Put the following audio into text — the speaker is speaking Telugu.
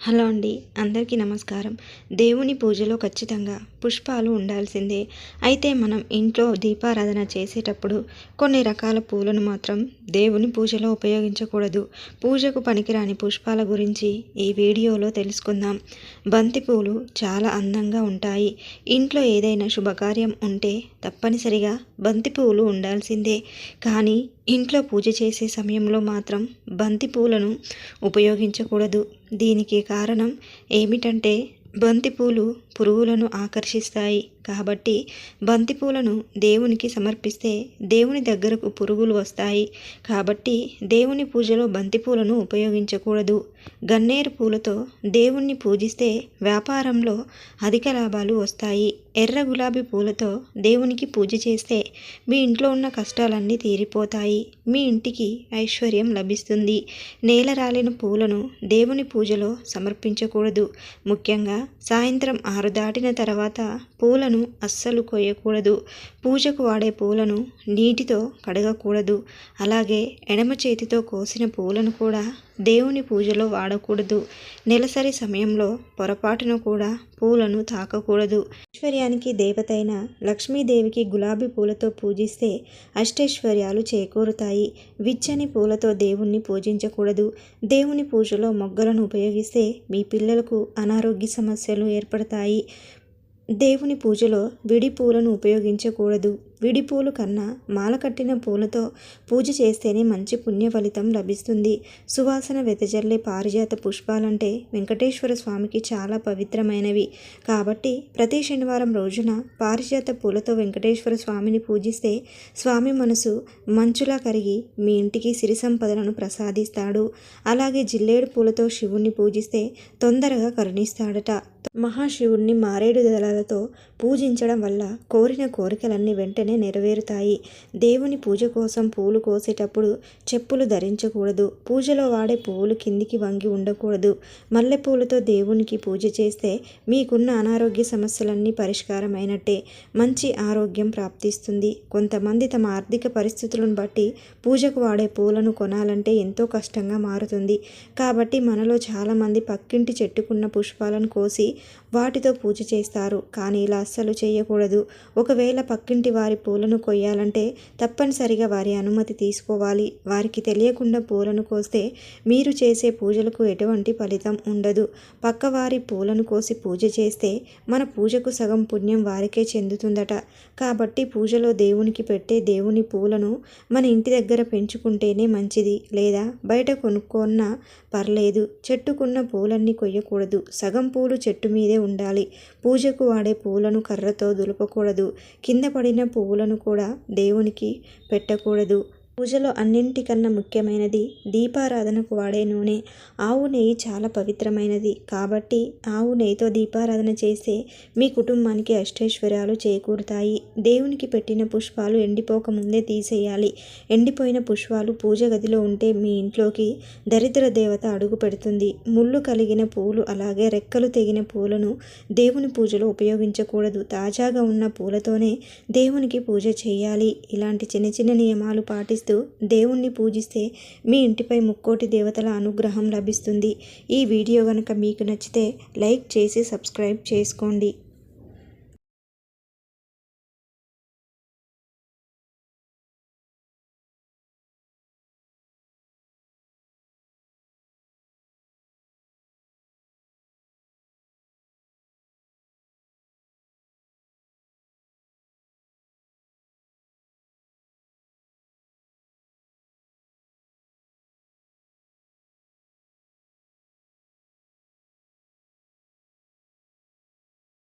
హలో అండి అందరికీ నమస్కారం. దేవుని పూజలో ఖచ్చితంగా పుష్పాలు ఉండాల్సిందే. అయితే మనం ఇంట్లో దీపారాధన చేసేటప్పుడు కొన్ని రకాల పూలను మాత్రం దేవుని పూజలో ఉపయోగించకూడదు. పూజకు పనికిరాని పుష్పాల గురించి ఈ వీడియోలో తెలుసుకుందాం. బంతి పూలు చాలా అందంగా ఉంటాయి. ఇంట్లో ఏదైనా శుభకార్యం ఉంటే తప్పనిసరిగా బంతి పువ్వులు ఉండాల్సిందే. కానీ ఇంట్లో పూజ చేసే సమయంలో మాత్రం బంతి పూలను ఉపయోగించకూడదు. దీనికి కారణం ఏమిటంటే బంతిపూలు పురుగులను ఆకర్షిస్తాయి. కాబట్టి బంతిపూలను దేవునికి సమర్పిస్తే దేవుని దగ్గరకు పురుగులు వస్తాయి. కాబట్టి దేవుని పూజలో బంతిపూలను ఉపయోగించకూడదు. గన్నేరు పూలతో దేవుణ్ణి పూజిస్తే వ్యాపారంలో అధిక లాభాలు వస్తాయి. ఎర్ర గులాబీ పూలతో దేవునికి పూజ చేస్తే మీ ఇంట్లో ఉన్న కష్టాలన్నీ తీరిపోతాయి. మీ ఇంటికి ఐశ్వర్యం లభిస్తుంది. నేల రాలిన పూలను దేవుని పూజలో సమర్పించకూడదు. ముఖ్యంగా సాయంత్రం ఆరు దాటిన తర్వాత పూలను అస్సలు కొయ్యకూడదు. పూజకు వాడే పూలను నీటితో కడగకూడదు. అలాగే ఎడమ చేతితో కోసిన పూలను కూడా దేవుని పూజలో వాడకూడదు. నెలసరి సమయంలో పొరపాటున కూడా పూలను తాకకూడదు. ఐశ్వర్యానికి దేవతైన లక్ష్మీదేవికి గులాబీ పూలతో పూజిస్తే అష్టైశ్వర్యాలు చేకూరుతాయి. విచ్చని పూలతో దేవుణ్ణి పూజించకూడదు. దేవుని పూజలో మొగ్గలను ఉపయోగిస్తే మీ పిల్లలకు అనారోగ్య సమస్యలు ఏర్పడతాయి. దేవుని పూజలో విడి పూలను ఉపయోగించకూడదు. విడి పూలు కన్నా మాల కట్టిన పూలతో పూజ చేస్తేనే మంచి పుణ్య ఫలితం లభిస్తుంది. సువాసన వెదజల్లే పారిజాత పుష్పాలంటే వెంకటేశ్వర స్వామికి చాలా పవిత్రమైనవి. కాబట్టి ప్రతి శనివారం రోజున పారిజాత పూలతో వెంకటేశ్వర స్వామిని పూజిస్తే స్వామి మనసు మంచులా కరిగి మీ ఇంటికి సిరి సంపదలను ప్రసాదిస్తాడు. అలాగే జిల్లేడు పూలతో శివుణ్ణి పూజిస్తే తొందరగా కరుణిస్తాడట. మహాశివుణ్ణి మారేడు దళాలతో పూజించడం వల్ల కోరిన కోరికలన్నీ వెంటనే నెరవేరుతాయి. దేవుని పూజ కోసం పూలు కోసేటప్పుడు చెప్పులు ధరించకూడదు. పూజలో వాడే పువ్వులు కిందికి వంగి ఉండకూడదు. మల్లెపూలతో దేవునికి పూజ చేస్తే మీకున్న అనారోగ్య సమస్యలన్నీ పరిష్కారమైనట్టే. మంచి ఆరోగ్యం ప్రాప్తిస్తుంది. కొంతమంది తమ ఆర్థిక పరిస్థితులను బట్టి పూజకు వాడే పూలను కొనాలంటే ఎంతో కష్టంగా మారుతుంది. కాబట్టి మనలో చాలామంది పక్కింటి చెట్టుకున్న పుష్పాలను కోసి వాటితో పూజ చేస్తారు కానీ ఇలా అస్సలు చేయకూడదు. ఒకవేళ పక్కింటి వారి పూలను కొయ్యాలంటే తప్పనిసరిగా వారి అనుమతి తీసుకోవాలి. వారికి తెలియకుండా పూలను కోస్తే మీరు చేసే పూజలకు ఎటువంటి ఫలితం ఉండదు. పక్కవారి పూలను కోసి పూజ చేస్తే మన పూజకు సగం పుణ్యం వారికే చెందుతుందట. కాబట్టి పూజలో దేవునికి పెట్టే దేవుని పూలను మన ఇంటి దగ్గర పెంచుకుంటేనే మంచిది లేదా బయట కొనుక్కున్నా పర్లేదు. చెట్టుకున్న పూలన్నీ కొయ్యకూడదు. సగం పూలు చెట్టు మీదే ఉండాలి. పూజకు వాడే పువ్వులను కర్రతో దులపకూడదు. కింద పడిన పువ్వులను కూడా దేవునికి పెట్టకూడదు. పూజలో అన్నింటికన్నా ముఖ్యమైనది దీపారాధనకు వాడే నూనె. ఆవు నెయ్యి చాలా పవిత్రమైనది కాబట్టి ఆవు నెయ్యితో దీపారాధన చేస్తే మీ కుటుంబానికి అష్టైశ్వర్యాలు చేకూరుతాయి. దేవునికి పెట్టిన పుష్పాలు ఎండిపోక ముందే తీసేయాలి. ఎండిపోయిన పుష్పాలు పూజ గదిలో ఉంటే మీ ఇంట్లోకి దరిద్ర దేవత అడుగు పెడుతుంది. ముళ్ళు కలిగిన పూలు అలాగే రెక్కలు తెగిన పూలను దేవుని పూజలో ఉపయోగించకూడదు. తాజాగా ఉన్న పూలతోనే దేవునికి పూజ చేయాలి. ఇలాంటి చిన్న చిన్న నియమాలు పాటి చేస్తూ దేవుణ్ణి పూజిస్తే మీ ఇంటిపై ముక్కోటి దేవతల అనుగ్రహం లభిస్తుంది. ఈ వీడియో కనుక మీకు నచ్చితే లైక్ చేసి సబ్స్క్రైబ్ చేసుకోండి.